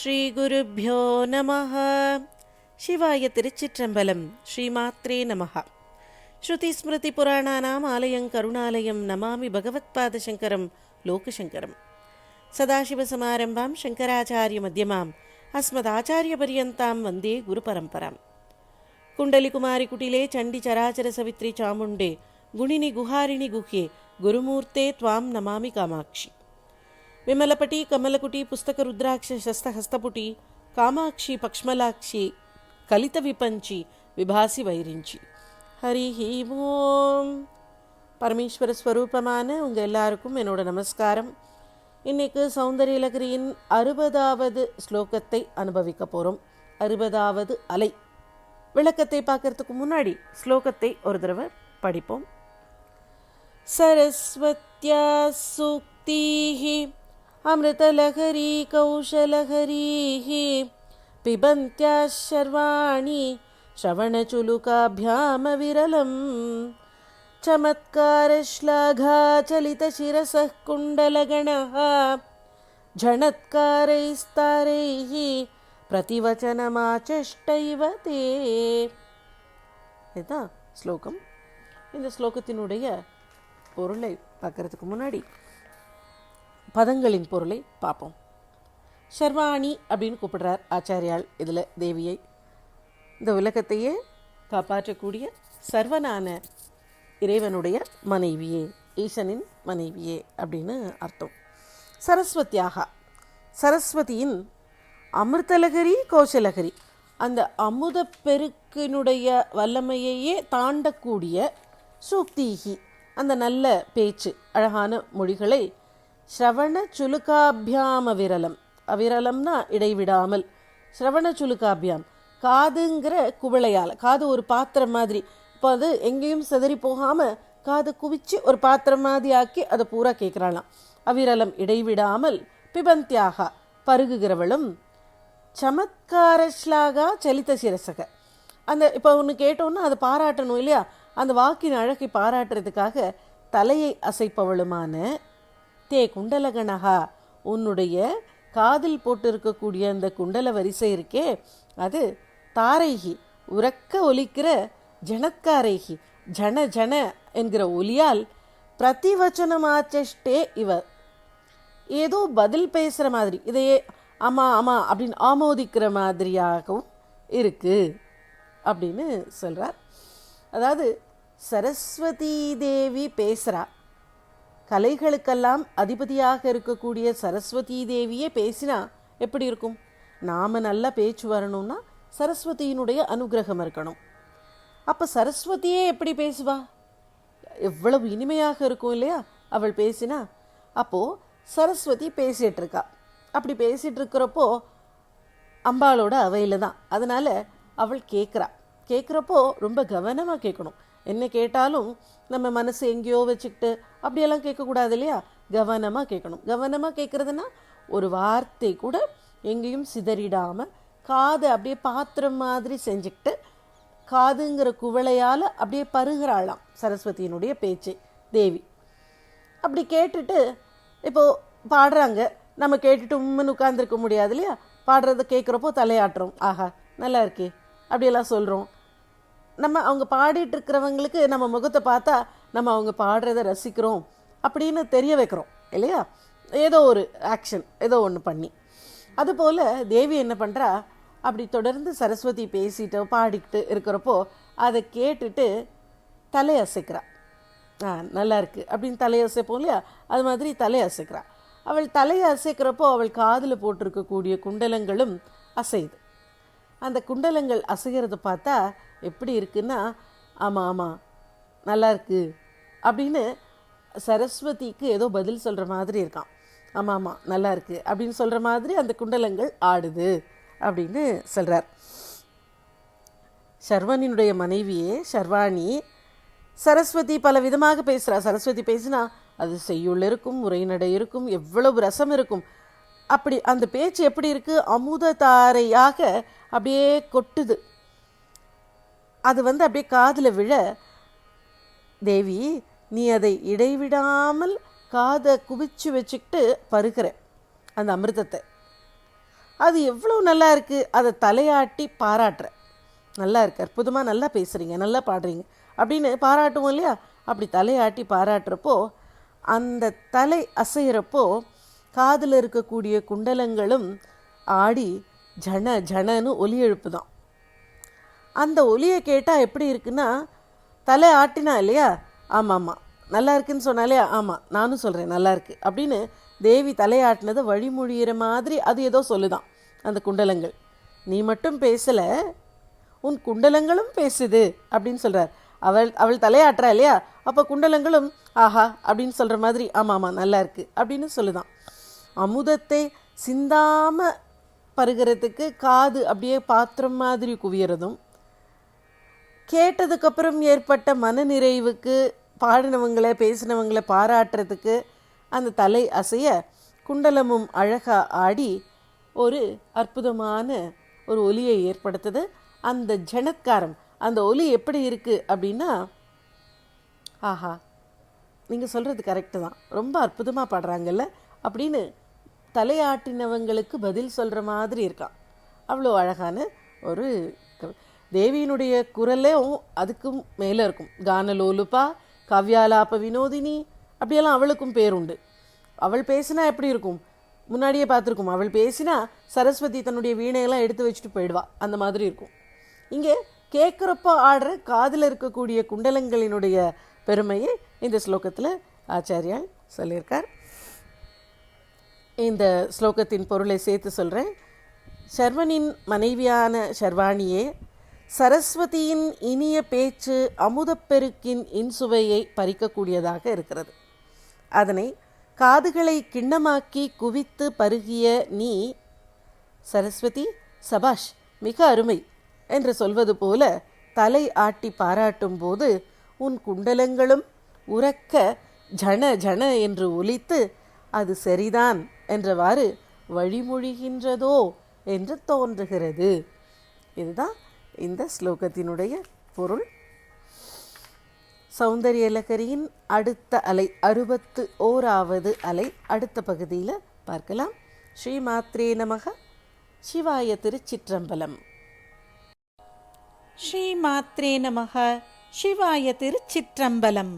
ஸ்ரீகுருப்போ நம சிவாய திருச்சிற்றம்பலம் ஸ்ரீமாத்ரே நமஹா. ஸ்ருதி ஸ்மிருதி புராணானாம் ஆலயம் கருணாலயம் நமாமி பகவத்பாத சங்கரம் லோகசங்கரம். சதாசிவசமாரம்பாம் சங்கராச்சாரிய மத்தியமாம் அஸ்மதாச்சாரியபரியந்தாம் வந்தே குரு பரம்பராம். குண்டலிகுமாரி குட்டிலே சண்டி சராச்சர சவித்ரி சாமுண்டே குணினி குஹாரிணி குஹே குருமூர்த்தே துவாம் நமாமி காமாட்சி. விமலபட்டி கமலகுட்டி புஸ்தக ರುದ್ರಾಕ್ಷ ಶಸ್ತಹಸ್ತಪುಟಿ ಕಾಮಾಕ್ಷಿ ಪಕ್ಷ್ಮಲಾಕ್ಷಿ கலித விபஞ்சி விபாசி வைரிஞ்சி ஹரி ஓம் பரமேஸ்வர ஸ்வரூபமான உங்கள் எல்லாருக்கும் என்னோட நமஸ்காரம் இன்றைக்கு சௌந்தரியலகிரியின் அறுபதாவது ஸ்லோகத்தை அனுபவிக்க போகிறோம் அறுபதாவது அலை விளக்கத்தை பார்க்கறதுக்கு முன்னாடி ஸ்லோகத்தை ஒரு தடவை படிப்போம் சரஸ்வத்யா சுக்தீஹி अमृतलहरी कौशलहरीः पिबन्त्याः शर्वाणि श्रवणचुलुकाभ्यामविरलम् चमत्कारश्लाघाचलितशिरसः कुण्डलगणः झणत्कारैस्तारैः प्रतिवचनमाचष्टैव ते இதுதான் ஸ்லோகம் இந்த ஸ்லோகத்தினுடைய பொருளை பார்க்கறதுக்கு முன்னாடி பதங்களின் பொருளை பார்ப்போம். ஷர்வாணி அப்படின்னு கூப்பிடுறார் ஆச்சாரியால். இதில் தேவியை. இந்த உலகத்தையே காப்பாற்றக்கூடிய சர்வனான இறைவனுடைய மனைவியே ஈசனின் மனைவியே அப்படின்னு அர்த்தம். சரஸ்வதியாக சரஸ்வதியின் அமிர்தலகரி கோஷலகரி. அந்த அமுத பெருக்கினுடைய வல்லமையையே தாண்டக்கூடிய சூக்தீகி. அந்த நல்ல பேச்சு அழகான மொழிகளை ஸ்ரவண சுலுக்காபியாம் அவிரலம் அவிரலம்னா இடைவிடாமல். ஸ்ரவண சுலுகாபியாம். காதுங்கிற குவளையால். காது ஒரு பாத்திரம் மாதிரி. இப்போ அது எங்கேயும் சிதறி போகாமல் காது குவிச்சு ஒரு பாத்திரம் மாதிரி ஆக்கி அதை பூரா கேட்குறாளாம் அவிரலம் இடைவிடாமல் பிபந்தியாக பருகுகிறவளும் சமத்கார ஸ்லாகா சலித்த சிரசக. அந்த இப்போ ஒன்று கேட்டோன்னா அதை பாராட்டணும் இல்லையா? அந்த வாக்கின் அழகை பாராட்டுறதுக்காக தலையை அசைப்பவளுமான தே குண்டலகணகா உன்னுடைய காதில் போட்டிருக்கக்கூடிய அந்த குண்டல வரிசை இருக்கே அது தாரைகி உறக்க ஒலிக்கிற ஜனத்காரைகி ஜன ஜன என்கிற ஒலியால் பிரதிவச்சனமாச்சே இவ. ஏதோ பதில் பேசுகிற மாதிரி இதையே ஆமாம் ஆமாம் அப்படின்னு ஆமோதிக்கிற மாதிரியாகவும் இருக்குது அப்படின்னு சொல்கிறார் அதாவது சரஸ்வதி தேவி பேசுகிறா கலைகளுக்கெல்லாம் அதிபதியாக இருக்கக்கூடிய சரஸ்வதி தேவியே பேசினா எப்படி இருக்கும்? நாம நல்ல பேச்சு வரணும்னா சரஸ்வதியினுடைய அனுகிரகம் இருக்கணும். அப்போ சரஸ்வதியே எப்படி பேசுவா? எவ்வளவு இனிமையாக இருக்கும் இல்லையா? அவள் பேசினா அப்போது சரஸ்வதி பேசிகிட்டு இருக்கா அப்படி பேசிகிட்டு இருக்கிறப்போ அம்பாளோட அவையில் தான். அதனால் அவள் கேட்குறா கேட்குறப்போ ரொம்ப கவனமாக கேட்கணும் என்ன கேட்டாலும் நம்ம மனசு எங்கேயோ வச்சுக்கிட்டு அப்படியெல்லாம் கேட்கக்கூடாது இல்லையா? கவனமாக கேட்கணும். கவனமாக கேட்குறதுன்னா ஒரு வார்த்தை கூட எங்கேயும் சிதறிடாமல் காது அப்படியே பாத்திரம் மாதிரி செஞ்சுக்கிட்டு காதுங்கிற குவளையால் அப்படியே பருகிறாளாம் சரஸ்வதியினுடைய பேச்சை. தேவி. அப்படி கேட்டுட்டு இப்போது பாடுறாங்க. நம்ம கேட்டுட்டு உம்முன்னு உட்காந்துருக்க முடியாது இல்லையா? பாடுறத கேட்குறப்போ தலையாட்டுறோம். ஆஹா நல்லா இருக்கே. அப்படியெல்லாம் சொல்கிறோம் நம்ம அவங்க பாடிட்டு இருக்கிறவங்களுக்கு நம்ம முகத்தை பார்த்தா நம்ம அவங்க பாடுறத ரசிக்கிறோம் அப்படின்னு தெரிய வைக்கிறோம் இல்லையா? ஏதோ ஒரு ஆக்ஷன் ஏதோ ஒன்று பண்ணி. அதுபோல் தேவி என்ன பண்ணுறா அப்படி தொடர்ந்து சரஸ்வதி பேசிட்டு பாடிக்கிட்டு இருக்கிறப்போ அதை கேட்டுட்டு தலையசைக்கிறா. ஆ நல்லா இருக்குது அப்படின்னு தலையசைப்போம் இல்லையா? அது மாதிரி தலையசைக்கிறா. அவள் தலையை அசைக்கிறப்போ அவள் காதில் போட்டிருக்கக்கூடிய குண்டலங்களும் அசையுது. அந்த குண்டலங்கள் அசைகிறத பார்த்தா எப்படி இருக்குன்னா ஆமாம் ஆமாம் நல்லா இருக்கு அப்படின்னு சரஸ்வதிக்கு ஏதோ பதில் சொல்கிற மாதிரி இருக்கான். ஆமாம் ஆமாம் நல்லா இருக்கு அப்படின்னு சொல்கிற மாதிரி அந்த குண்டலங்கள் ஆடுது அப்படின்னு சொல்கிறார் ஷர்வனினுடைய மனைவியே ஷர்வாணி சரஸ்வதி பல விதமாக பேசுகிறா சரஸ்வதி பேசினா அது செய்யுள் இருக்கும் உரைநடை இருக்கும் எவ்வளவு ரசம் இருக்கும். அப்படி அந்த பேச்சு எப்படி இருக்கு? அமுததாரையாக அப்படியே கொட்டுது. அது வந்து அப்படியே காதில் விழ தேவி நீ அதை இடைவிடாமல் காதை குவிச்சு வச்சுக்கிட்டு பருகிற அந்த அமிர்தத்தை. அது எவ்வளோ நல்லா இருக்குது அதை தலையாட்டி பாராட்டுற. நல்லா இருக்கு அற்புதமாக நல்லா பேசுகிறீங்க நல்லா பாடுறீங்க அப்படின்னு பாராட்டுவோம் இல்லையா? அப்படி தலையாட்டி பாராட்டுறப்போ அந்த தலை அசைகிறப்போ காதில் இருக்கக்கூடிய குண்டலங்களும் ஆடி ஜன ஜனன்னு ஒலி எழுப்புதான். அந்த ஒலியை கேட்டால் எப்படி இருக்குன்னா தலை ஆட்டினா இல்லையா? ஆமாம் ஆமாம் நல்லா இருக்குன்னு சொன்னாலே ஆமாம் நானும் சொல்கிறேன் நல்லா இருக்கு. அப்படின்னு தேவி தலையாட்டினதை வழிமொழிகிற மாதிரி அது ஏதோ சொல்லுதான் அந்த குண்டலங்கள். நீ மட்டும் பேசலை உன் குண்டலங்களும் பேசுது அப்படின்னு சொல்கிறார் அவள் அவள் தலையாட்டுறா இல்லையா? அப்போ குண்டலங்களும் ஆஹா அப்படின்னு சொல்கிற மாதிரி ஆமாம் ஆமாம் நல்லா இருக்கு அப்படின்னு சொல்லுதான். அமுதத்தை சிந்தாமல் பருகிறதுக்கு காது அப்படியே பாத்திரம் மாதிரி குவியறதும் கேட்டதுக்கப்புறம் ஏற்பட்ட மனநிறைவுக்கு பாடினவங்களை பேசினவங்களை பாராட்டுறதுக்கு அந்த தலை அசைய குண்டலமும் அழகாக ஆடி ஒரு அற்புதமான ஒரு ஒலியை ஏற்படுத்துது. அந்த ஜனத்காரம் அந்த ஒலி எப்படி இருக்குது அப்படின்னா ஆஹா நீங்கள் சொல்கிறது கரெக்டு தான். ரொம்ப அற்புதமாக பாடுறாங்கல்ல? அப்படின்னு தலையாட்டினவங்களுக்கு பதில் சொல்கிற மாதிரி இருக்கான். அவ்வளோ அழகான ஒரு தேவியினுடைய குரலும் அதுக்கும் மேலே இருக்கும். கானலோலுப்பா கவ்யாலாப வினோதினி அப்படியெல்லாம் அவளுக்கும் பேருண்டு. அவள் பேசினா எப்படி இருக்கும்? முன்னாடியே பார்த்துருக்கும். அவள் பேசினா சரஸ்வதி தன்னுடைய வீணையெல்லாம் எடுத்து வச்சுட்டு போயிடுவா. அந்த மாதிரி இருக்கும். இங்கே கேட்குறப்போ ஆடுற காதில் இருக்கக்கூடிய குண்டலங்களினுடைய பெருமையை இந்த ஸ்லோகத்தில் ஆச்சாரியால் சொல்லியிருக்கார். இந்த ஸ்லோகத்தின் பொருளை சேர்த்து சொல்கிறேன் சர்வனின் மனைவியான ஷர்வாணியே சரஸ்வதியின் இனிய பேச்சு அமுதப்பெருக்கின் இன்சுவையை பறிக்கக்கூடியதாக இருக்கிறது. அதனை காதுகளை கிண்ணமாக்கி குவித்து பருகிய நீ சரஸ்வதி சபாஷ் மிக அருமை என்று சொல்வது போல தலை ஆட்டி பாராட்டும் போது உன் குண்டலங்களும் உறக்க ஜன ஜன என்று ஒலித்து அது சரிதான் என்றவாறு வழிமொழிகின்றதோ என்று தோன்றுகிறது. இதுதான் இந்த ஸ்லோகத்தினுடைய பொருள். சௌந்தரியலகரியின் அடுத்த அலை அறுபத்து ஓராவது அலை அடுத்த பகுதியில் பார்க்கலாம். ஸ்ரீ மாத்ரே நமக சிவாய திருச்சிற்றம்பலம். ஸ்ரீமாத்ரே நமக சிவாய திருச்சிற்றம்பலம்.